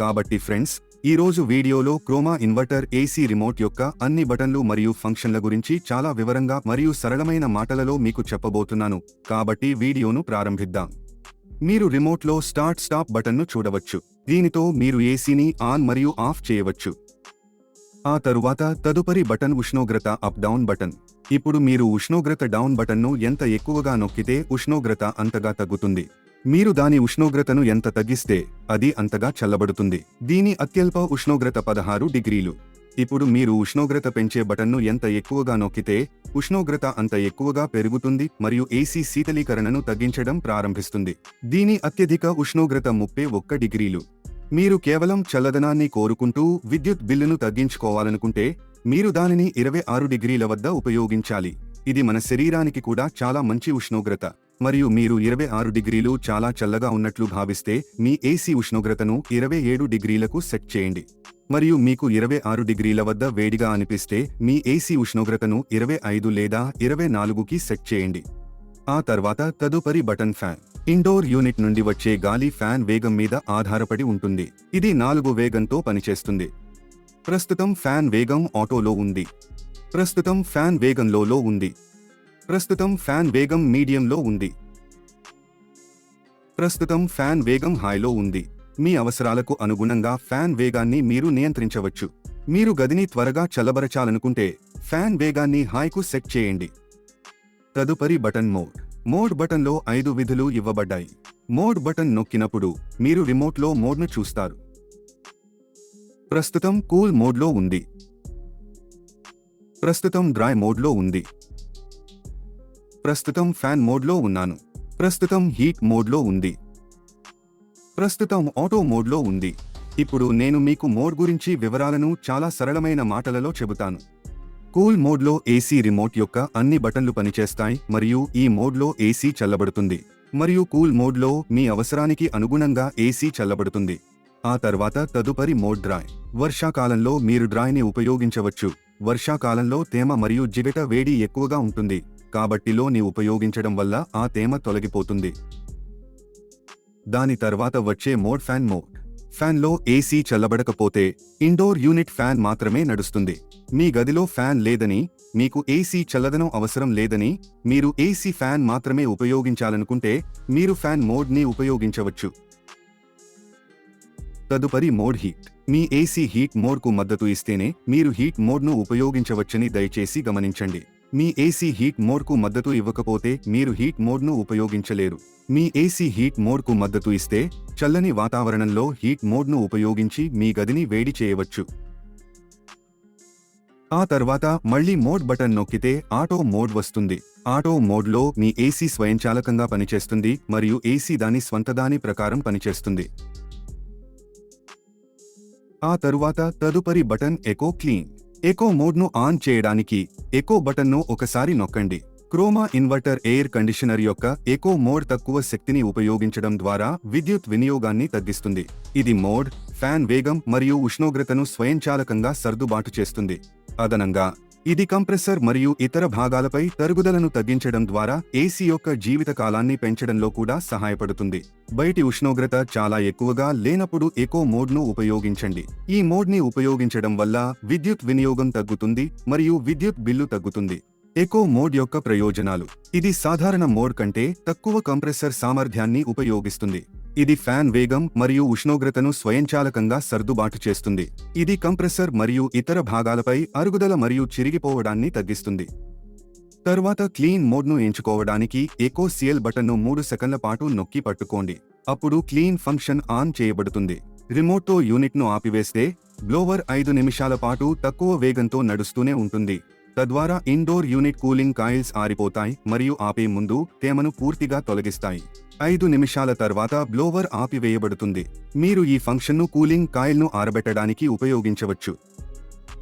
కాబట్టి ఫ్రెండ్స్ ఈ రోజు వీడియోలో క్రోమా ఇన్వర్టర్ ఏసీ రిమోట్ యొక్క అన్ని బటన్లు మరియు ఫంక్షన్ల గురించి చాలా వివరంగా మరియు సరళమైన మాటలలో మీకు చెప్పబోతున్నాను. కాబట్టి వీడియోను ప్రారంభిద్దాం. మీరు రిమోట్లో స్టార్ట్ స్టాప్ బటన్ను చూడవచ్చు. దీనితో మీరు ఏసీని ఆన్ మరియు ఆఫ్ చేయవచ్చు. ఆ తరువాత తదుపరి బటన్ ఉష్ణోగ్రత అప్ డౌన్ బటన్. ఇప్పుడు మీరు ఉష్ణోగ్రత డౌన్ బటన్ను ఎంత ఎక్కువగా నొక్కితే ఉష్ణోగ్రత అంతగా తగ్గుతుంది. మీరు దాని ఉష్ణోగ్రతను ఎంత తగ్గిస్తే అది అంతగా చల్లబడుతుంది. దీని అత్యల్ప ఉష్ణోగ్రత పదహారు డిగ్రీలు. ఇప్పుడు మీరు ఉష్ణోగ్రత పెంచే బటన్ను ఎంత ఎక్కువగా నొక్కితే ఉష్ణోగ్రత అంత ఎక్కువగా పెరుగుతుంది మరియు ఏసీ శీతలీకరణను తగ్గించడం ప్రారంభిస్తుంది. దీని అత్యధిక ఉష్ణోగ్రత ముప్పై ఒక్క డిగ్రీలు. మీరు కేవలం చల్లదనాన్ని కోరుకుంటూ విద్యుత్ బిల్లును తగ్గించుకోవాలనుకుంటే మీరు దానిని ఇరవై ఆరు డిగ్రీల వద్ద ఉపయోగించాలి. ఇది మన శరీరానికి కూడా చాలా మంచి ఉష్ణోగ్రత. మరియు మీరు ఇరవై ఆరు డిగ్రీలు చాలా చల్లగా ఉన్నట్లు భావిస్తే మీ ఏసీ ఉష్ణోగ్రతను ఇరవై ఏడు డిగ్రీలకు సెట్ చేయండి. మరియు మీకు ఇరవై ఆరు డిగ్రీల వద్ద వేడిగా అనిపిస్తే మీ ఏసీ ఉష్ణోగ్రతను ఇరవై ఐదు లేదా ఇరవై నాలుగుకి సెట్ చేయండి. ఆ తర్వాత తదుపరి బటన్ ఫ్యాన్. ఇండోర్ యూనిట్ నుండి వచ్చే గాలి ఫ్యాన్ వేగం మీద ఆధారపడి ఉంటుంది. ఇది నాలుగు వేగంతో పనిచేస్తుంది. ప్రస్తుతం ఫ్యాన్ వేగం ఆటోలో ఉంది. ప్రస్తుతం ఫ్యాన్ వేగంలో లో ఉంది. ప్రస్తుతం ఫ్యాన్ వేగం మీడియంలో ఉంది. ప్రస్తుతం ఫ్యాన్ వేగం హాయ్లో ఉంది. మీ అవసరాలకు అనుగుణంగా ఫ్యాన్ వేగాన్ని మీరు నియంత్రించవచ్చు. మీరు గదిని త్వరగా చల్లబరచాలనుకుంటే ఫ్యాన్ వేగాన్ని హాయ్కు సెట్ చేయండి. తదుపరి బటన్ మోడ్. మోడ్ బటన్లో ఐదు విధులు ఇవ్వబడ్డాయి. మోడ్ బటన్ నొక్కినప్పుడు మీరు రిమోట్లో మోడ్ను చూస్తారు. ప్రస్తుతం కూల్ మోడ్లో ఉంది. ప్రస్తుతం డ్రై మోడ్లో ఉంది. ప్రస్తుతం ఫ్యాన్ మోడ్లో ఉన్నాను. ప్రస్తుతం హీట్ మోడ్లో ఉంది. ప్రస్తుతం ఆటో మోడ్లో ఉంది. ఇప్పుడు నేను మీకు మోడ్ గురించి వివరాలను చాలా సరళమైన మాటలలో చెబుతాను. కూల్ మోడ్లో ఏసీ రిమోట్ యొక్క అన్ని బటన్లు పనిచేస్తాయి మరియు ఈ మోడ్లో ఏసీ చల్లబడుతుంది. మరియు కూల్ మోడ్లో మీ అవసరానికి అనుగుణంగా ఏసీ చల్లబడుతుంది. ఆ తర్వాత తదుపరి మోడ్ డ్రాయ్. వర్షాకాలంలో మీరు డ్రాయ్ని ఉపయోగించవచ్చు. వర్షాకాలంలో తేమ మరియు జిగట వేడి ఎక్కువగా ఉంటుంది. కాబట్టిలోని ఉపయోగించడం వల్ల ఆ తేమ తొలగిపోతుంది. దాని తర్వాత వచ్చే మోడ్ ఫ్యాన్ మోడ్. ఫ్యాన్లో ఏసీ చల్లబడకపోతే ఇండోర్ యూనిట్ ఫ్యాన్ మాత్రమే నడుస్తుంది. మీ గదిలో ఫ్యాన్ లేదని మీకు ఏసీ చల్లదనం అవసరం లేదని మీరు ఏసీ ఫ్యాన్ మాత్రమే ఉపయోగించాలనుకుంటే మీరు ఫ్యాన్ మోడ్ని ఉపయోగించవచ్చు. తదుపరి మోడ్ హీట్. మీ ఏసీ హీట్ మోడ్కు మద్దతు ఇస్తేనే మీరు హీట్ మోడ్ను ఉపయోగించవచ్చని దయచేసి గమనించండి. మీ ఏసీ హీట్ మోడ్కు మద్దతు ఇవ్వకపోతే మీరు హీట్ మోడ్ను ఉపయోగించలేరు. మీ ఏసీ హీట్ మోడ్కు మద్దతు ఇస్తే చల్లని వాతావరణంలో హీట్ మోడ్ను ఉపయోగించి మీ గదిని వేడి చేయవచ్చు. ఆ తర్వాత మళ్ళీ మోడ్ బటన్ నొక్కితే ఆటో మోడ్ వస్తుంది. ఆటో మోడ్లో మీ ఏసీ స్వయంచాలకంగా పనిచేస్తుంది మరియు ఏసీ దాని స్వంతదాని ప్రకారం పనిచేస్తుంది. ఆ తరువాత తదుపరి బటన్ ఎకో క్లీన్. ఎకో మోడ్ను ఆన్ చేయడానికి ఎకో బటన్ను ఒకసారి నొక్కండి. క్రోమా ఇన్వర్టర్ ఎయిర్ కండిషనర్ యొక్క ఎకో మోడ్ తక్కువ శక్తిని ఉపయోగించడం ద్వారా విద్యుత్ వినియోగాన్ని తగ్గిస్తుంది. ఇది మోడ్ ఫ్యాన్ వేగం మరియు ఉష్ణోగ్రతను స్వయంచాలకంగా సర్దుబాటు చేస్తుంది. అదనంగా ఇది కంప్రెసర్ మరియు ఇతర భాగాలపై తరుగుదలను తగ్గించడం ద్వారా ఏసీ యొక్క జీవితకాలాన్ని పెంచడంలో కూడా సహాయపడుతుంది. బయటి ఉష్ణోగ్రత చాలా ఎక్కువగా లేనప్పుడు ఎకో మోడ్ను ఉపయోగించండి. ఈ మోడ్ని ఉపయోగించడం వల్ల విద్యుత్ వినియోగం తగ్గుతుంది మరియు విద్యుత్ బిల్లు తగ్గుతుంది. ఎకో మోడ్ యొక్క ప్రయోజనాలు. ఇది సాధారణ మోడ్ కంటే తక్కువ కంప్రెసర్ సామర్థ్యాన్ని ఉపయోగిస్తుంది. ఇది ఫ్యాన్ వేగం మరియు ఉష్ణోగ్రతను స్వయంచాలకంగా సర్దుబాటు చేస్తుంది. ఇది కంప్రెసర్ మరియు ఇతర భాగాలపై అరుగుదల మరియు చిరిగిపోవడాన్ని తగ్గిస్తుంది. తరువాత క్లీన్ మోడ్ను ఎంచుకోవడానికి ఎకో సిఎల్ బటన్ను మూడు సెకన్ల పాటు నొక్కి పట్టుకోండి. అప్పుడు క్లీన్ ఫంక్షన్ ఆన్ చేయబడుతుంది. రిమోట్తో యూనిట్ను ఆపివేస్తే బ్లోవర్ ఐదు నిమిషాల పాటు తక్కువ వేగంతో నడుస్తూనే ఉంటుంది. తద్వారా ఇండోర్ యూనిట్ కూలింగ్ కాయిల్స్ ఆరిపోతాయి మరియు ఆపే ముందు తేమను పూర్తిగా తొలగిస్తాయి. ఐదు నిమిషాల తర్వాత బ్లోవర్ ఆపివేయబడుతుంది. మీరు ఈ ఫంక్షన్ను కూలింగ్ కాయిల్ను ఆరబెట్టడానికి ఉపయోగించవచ్చు.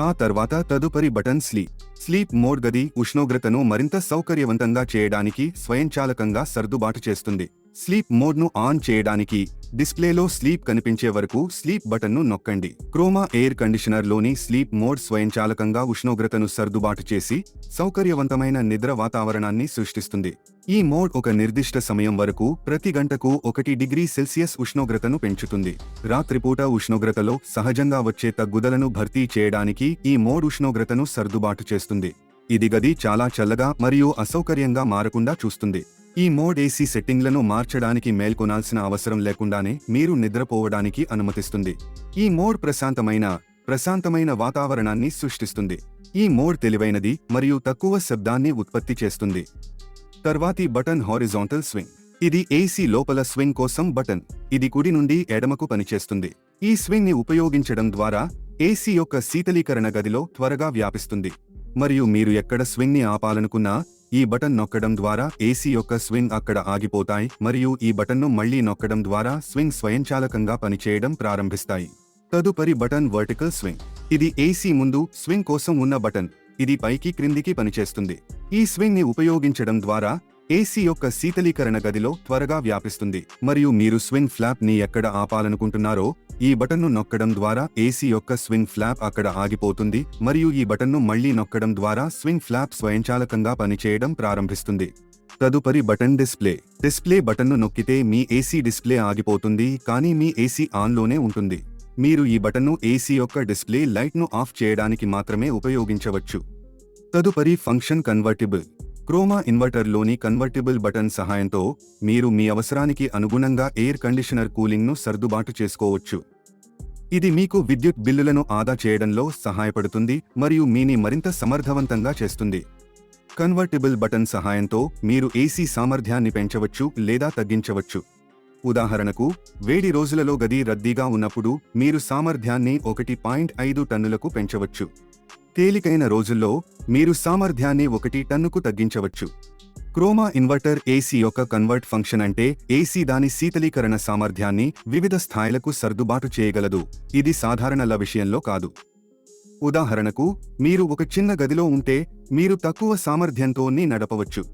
ఆ తర్వాత తదుపరి బటన్ స్లీప్ స్లీప్ మోడ్ గది ఉష్ణోగ్రతను మరింత సౌకర్యవంతంగా చేయడానికి స్వయంచాలకంగా సర్దుబాటు చేస్తుంది. స్లీప్ మోడ్ను ఆన్ చేయడానికి డిస్ప్లేలో స్లీప్ కనిపించే వరకు స్లీప్ బటన్ను నొక్కండి. క్రోమా ఎయిర్ కండిషనర్లోని స్లీప్ మోడ్ స్వయంచాలకంగా ఉష్ణోగ్రతను సర్దుబాటు చేసి సౌకర్యవంతమైన నిద్ర వాతావరణాన్ని సృష్టిస్తుంది. ఈ మోడ్ ఒక నిర్దిష్ట సమయం వరకు ప్రతి గంటకు ఒకటి డిగ్రీ సెల్సియస్ ఉష్ణోగ్రతను పెంచుతుంది. రాత్రిపూట ఉష్ణోగ్రతలో సహజంగా వచ్చే తగ్గుదలను భర్తీ చేయడానికి ఈ మోడ్ ఉష్ణోగ్రతను సర్దుబాటు చేస్తుంది. ఇది గది చాలా చల్లగా మరియు అసౌకర్యంగా మారకుండా చూస్తుంది. ఈ మోడ్ ఏసీ సెట్టింగ్లను మార్చడానికి మేల్కొనాల్సిన అవసరం లేకుండానే మీరు నిద్రపోవడానికి అనుమతిస్తుంది. ఈ మోడ్ ప్రశాంతమైన ప్రశాంతమైన వాతావరణాన్ని సృష్టిస్తుంది. ఈ మోడ్ తెలివైనది మరియు తక్కువ శబ్దాన్ని ఉత్పత్తి చేస్తుంది. తర్వాతి బటన్ హారిజాంటల్ స్వింగ్. ఇది ఏసీ లోపల స్వింగ్ కోసం బటన్. ఇది కుడి నుండి ఎడమకు పనిచేస్తుంది. ఈ స్వింగ్ని ఉపయోగించడం ద్వారా ఏసీ యొక్క శీతలీకరణ గదిలో త్వరగా వ్యాపిస్తుంది. మరియు మీరు ఎక్కడ స్వింగ్ని ఆపాలనుకున్నా ఈ బటన్ నొక్కడం ద్వారా ఏసీ యొక్క స్వింగ్ అక్కడ ఆగిపోతాయి మరియు ఈ బటన్ను మళ్ళీ నొక్కడం ద్వారా స్వింగ్ స్వయంచాలకంగా పనిచేయడం ప్రారంభిస్తాయి. తదుపరి బటన్ వర్టికల్ స్వింగ్. ఇది ఏసీ ముందు స్వింగ్ కోసం ఉన్న బటన్. ఇది పైకి క్రిందికి పనిచేస్తుంది. ఈ స్వింగ్ని ఉపయోగించడం ద్వారా ఏసీ యొక్క శీతలీకరణ గదిలో త్వరగా వ్యాపిస్తుంది. మరియు మీరు స్వింగ్ ఫ్లాప్ని ఎక్కడ ఆపాలనుకుంటున్నారో ఈ బటన్ను నొక్కడం ద్వారా ఏసీ యొక్క స్వింగ్ ఫ్లాప్ అక్కడ ఆగిపోతుంది మరియు ఈ బటన్ను మళ్ళీ నొక్కడం ద్వారా స్వింగ్ ఫ్లాప్ స్వయంచాలకంగా పనిచేయడం ప్రారంభిస్తుంది. తదుపరి బటన్ డిస్ప్లే. డిస్ప్లే బటన్ను నొక్కితే మీ ఏసీ డిస్ప్లే ఆగిపోతుంది కానీ మీ ఏసీ ఆన్లోనే ఉంటుంది. మీరు ఈ బటన్ను ఏసీ యొక్క డిస్ప్లే లైట్ను ఆఫ్ చేయడానికి మాత్రమే ఉపయోగించవచ్చు. తదుపరి ఫంక్షన్ కన్వర్టిబుల్. క్రోమా ఇన్వర్టర్లోని కన్వర్టిబుల్ బటన్ సహాయంతో మీరు మీ అవసరానికి అనుగుణంగా ఎయిర్ కండిషనర్ కూలింగ్ను సర్దుబాటు చేసుకోవచ్చు. ఇది మీకు విద్యుత్ బిల్లులను ఆదా చేయడంలో సహాయపడుతుంది మరియు మీని మరింత సమర్థవంతంగా చేస్తుంది. కన్వర్టిబుల్ బటన్ సహాయంతో మీరు ఏసీ సామర్థ్యాన్ని పెంచవచ్చు లేదా తగ్గించవచ్చు. ఉదాహరణకు వేడి రోజులలో గది రద్దీగా ఉన్నప్పుడు మీరు సామర్థ్యాన్ని ఒకటి పాయింట్ ఐదు టన్నులకు పెంచవచ్చు. తేలికైన రోజుల్లో మీరు సామర్థ్యాన్ని ఒకటి టన్నుకు తగ్గించవచ్చు. క్రోమా ఇన్వర్టర్ ఏసీ యొక్క కన్వర్ట్ ఫంక్షన్ అంటే ఏసీ దాని శీతలీకరణ సామర్థ్యాన్ని వివిధ స్థాయిలకు సర్దుబాటు చేయగలదు. ఇది సాధారణల విషయంలో కాదు. ఉదాహరణకు మీరు ఒక చిన్న గదిలో ఉంటే మీరు తక్కువ సామర్థ్యంతోనే నడపవచ్చు.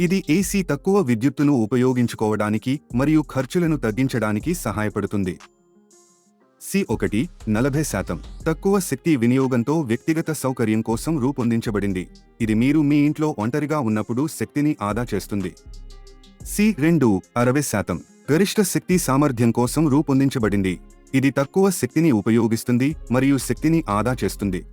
ఇది ఏసీ తక్కువ విద్యుత్తును ఉపయోగించుకోవడానికి మరియు ఖర్చులను తగ్గించడానికి సహాయపడుతుంది. సి ఒకటి నలభై శాతం తక్కువ శక్తి వినియోగంతో వ్యక్తిగత సౌకర్యం కోసం రూపొందించబడింది. ఇది మీరు మీ ఇంట్లో ఒంటరిగా ఉన్నప్పుడు శక్తిని ఆదా చేస్తుంది. సి రెండు అరవై శాతం గరిష్ట శక్తి సామర్థ్యం కోసం రూపొందించబడింది. ఇది తక్కువ శక్తిని ఉపయోగిస్తుంది మరియు శక్తిని ఆదా చేస్తుంది.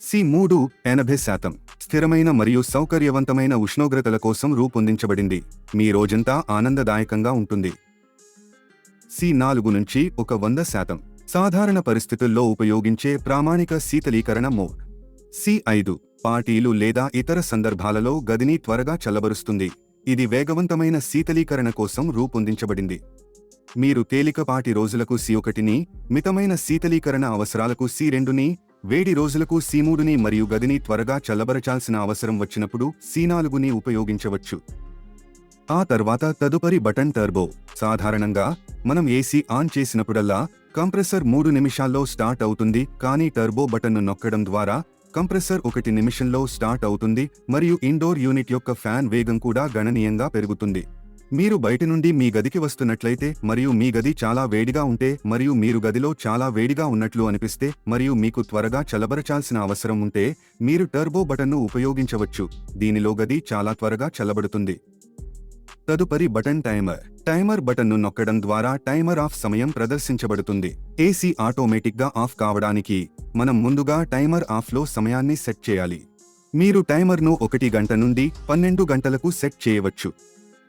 సి మూడు ఎనభై శాతం స్థిరమైన మరియు సౌకర్యవంతమైన ఉష్ణోగ్రతల కోసం రూపొందించబడింది. మీ రోజంతా ఆనందదాయకంగా ఉంటుంది. సి నాలుగు నుంచి ఒక వంద శాతం. సాధారణ పరిస్థితుల్లో ఉపయోగించే ప్రామాణిక శీతలీకరణ మోడ్ సి ఐదు పార్టీలు లేదా ఇతర సందర్భాలలో గదిని త్వరగా చల్లబరుస్తుంది. ఇది వేగవంతమైన శీతలీకరణ కోసం రూపొందించబడింది. మీరు తేలికపాటి రోజులకు సి ఒకటిని మితమైన శీతలీకరణ అవసరాలకు సి రెండుని వేడి రోజులకు సి మూడుని మరియు గదిని త్వరగా చల్లబరచాల్సిన అవసరం వచ్చినప్పుడు సి నాలుగుని ఉపయోగించవచ్చు. ఆ తర్వాత తదుపరి బటన్ టర్బో. సాధారణంగా మనం ఏసీ ఆన్ చేసినప్పుడల్లా కంప్రెసర్ మూడు నిమిషాల్లో స్టార్ట్ అవుతుంది కానీ టర్బో బటన్ను నొక్కడం ద్వారా కంప్రెసర్ ఒకటి నిమిషంలో స్టార్ట్ అవుతుంది మరియు ఇండోర్ యూనిట్ యొక్క ఫ్యాన్ వేగం కూడా గణనీయంగా పెరుగుతుంది. మీరు బయట నుండి మీ గదికి వస్తున్నట్లయితే మరియు మీ గది చాలా వేడిగా ఉంటే మరియు మీరు గదిలో చాలా వేడిగా ఉన్నట్లు అనిపిస్తే మరియు మీకు త్వరగా చల్లబరచాల్సిన అవసరం ఉంటే మీరు టర్బో బటన్ను ఉపయోగించవచ్చు. దీనిలో గది చాలా త్వరగా చల్లబడుతుంది. తదుపరి బటన్ టైమర్. టైమర్ బటన్ను నొక్కడం ద్వారా టైమర్ ఆఫ్ సమయం ప్రదర్శించబడుతుంది. ఏసీ ఆటోమేటిక్గా ఆఫ్ కావడానికి మనం ముందుగా టైమర్ ఆఫ్లో సమయాన్ని సెట్ చేయాలి. మీరు టైమర్ను ఒకటి గంట నుండి పన్నెండు గంటలకు సెట్ చేయవచ్చు.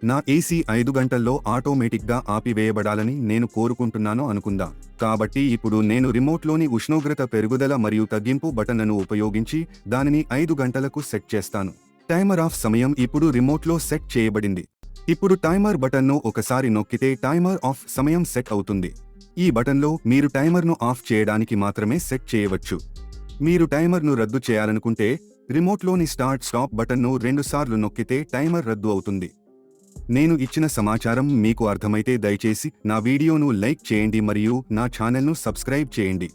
నా ఏసీ ఐదు గంటల్లో ఆటోమేటిక్గా ఆపివేయబడాలని నేను కోరుకుంటున్నాను అనుకుందాం? కాబట్టి ఇప్పుడు నేను రిమోట్లోని ఉష్ణోగ్రత పెరుగుదల మరియు తగ్గింపు బటన్లను ఉపయోగించి దానిని ఐదు గంటలకు సెట్ చేస్తాను. టైమర్ ఆఫ్ సమయం ఇప్పుడు రిమోట్లో సెట్ చేయబడింది. ఇప్పుడు టైమర్ బటన్ను ఒకసారి నొక్కితే టైమర్ ఆఫ్ సమయం సెట్ అవుతుంది. ఈ బటన్లో మీరు టైమర్ను ఆఫ్ చేయడానికి మాత్రమే సెట్ చేయవచ్చు. మీరు టైమర్ను రద్దు చేయాలనుకుంటే రిమోట్లోని స్టార్ట్ స్టాప్ బటన్ను రెండుసార్లు నొక్కితే టైమర్ రద్దు అవుతుంది. నేను ఇచ్చిన సమాచారం మీకు అర్థమైతే దయచేసి నా వీడియోను లైక్ చేయండి మరియు నా ఛానల్ను సబ్స్క్రైబ్ చేయండి.